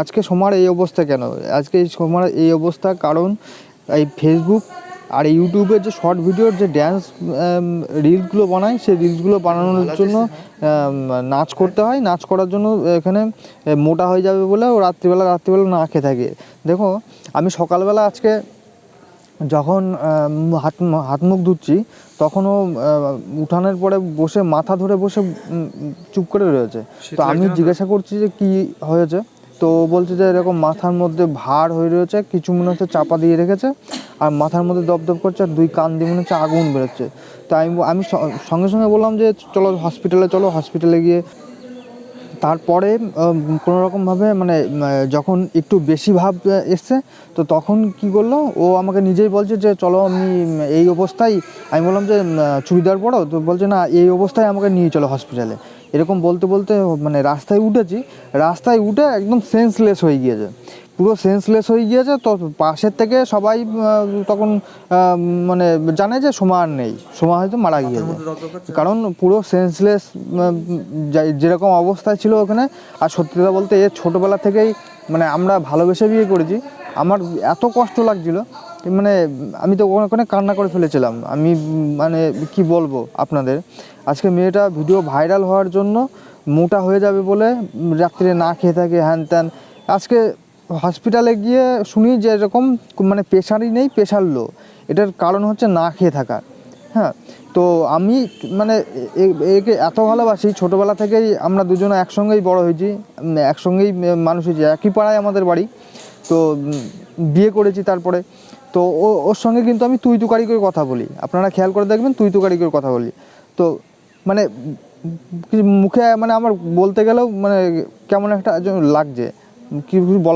আজকে সোমার এই অবস্থা কেন? আজকে এই সোমার এই অবস্থা কারণ এই ফেসবুক আর ইউটিউবের যে শর্ট ভিডিওর যে ড্যান্স রিলসগুলো বানায় সেই রিলসগুলো বানানোর জন্য নাচ করতে হয়। নাচ করার জন্য এখানে মোটা হয়ে যাবে বলে ও রাত্রিবেলা রাত্রিবেলা না খেয়ে থাকে। দেখো আমি সকালবেলা আজকে যখন হাত হাত মুখ ধুচ্ছি তখনও উঠানের পরে বসে মাথা ধরে বসে চুপ করে রয়েছে। তো আমি জিজ্ঞাসা করছি যে কি হয়েছে? তো বলছে যে এরকম মাথার মধ্যে ভার হয়ে রয়েছে কিছু মনে হচ্ছে চাপা দিয়ে রেখেছে আর মাথার মধ্যে দপদপ করছে আর দুই কান দিয়ে মনে হচ্ছে আগুন বেরোচ্ছে। তাই আমি সঙ্গে সঙ্গে বললাম যে চলো হসপিটালে চলো হসপিটালে গিয়ে তারপরে উম, কোনো রকমভাবে মানে যখন একটু বেশি ভাব এসছে তো তখন কি করল ও আমাকে নিজেই বলছে যে চলো আমি এই অবস্থায় আমি বললাম যে চুড়িদার পরো তো বলছে না এই অবস্থায় আমাকে নিয়ে চলো হসপিটালে এরকম বলতে বলতে মানে রাস্তায় উঠেছি রাস্তায় উঠে একদম সেন্সলেস হয়ে গিয়েছে। পুরো সেন্সলেস হয়ে গিয়েছে তো পাশের থেকে সবাই তখন মানে জানে যে সোমা আর নেই। সোমা হয়তো মারা গিয়েছে। কারণ পুরো সেন্সলেস যেরকম অবস্থায় ছিল ওখানে আর সত্যি কথা বলতে এর ছোটোবেলা থেকেই মানে আমরা ভালোবেসে বিয়ে করেছি। আমার এত কষ্ট লাগছিল মানে আমি তো ওখানে কান্না করে ফেলেছিলাম। আমি মানে কি বলব আপনাদের? আজকে মেয়েটা ভিডিও ভাইরাল হওয়ার জন্য মোটা হয়ে যাবে বলে রাত্রে না খেয়ে থাকে, হ্যান ত্যান। আজকে হসপিটালে গিয়ে শুনি যে এরকম মানে প্রেশারই নেই প্রেশার লো এটার কারণ হচ্ছে না খেয়ে থাকা। হ্যাঁ তো আমি মানে একে এত ভালোবাসি, ছোটোবেলা থেকেই আমরা দুজনে একসঙ্গেই বড় হয়েছি, একসঙ্গেই মানুষ হয়েছি, একই পাড়ায় আমাদের বাড়ি। তো বিয়ে করেছি তারপরে। তো ও, ওর সঙ্গে কিন্তু আমি তুই তুকারি করে কথা বলি। আপনারা খেয়াল করে দেখবেন তুই তুকারি করে কথা বলি। তো মানে মুখে মানে আমার বলতে গেলেও মানে কেমন একটা লাগছে। কি বলা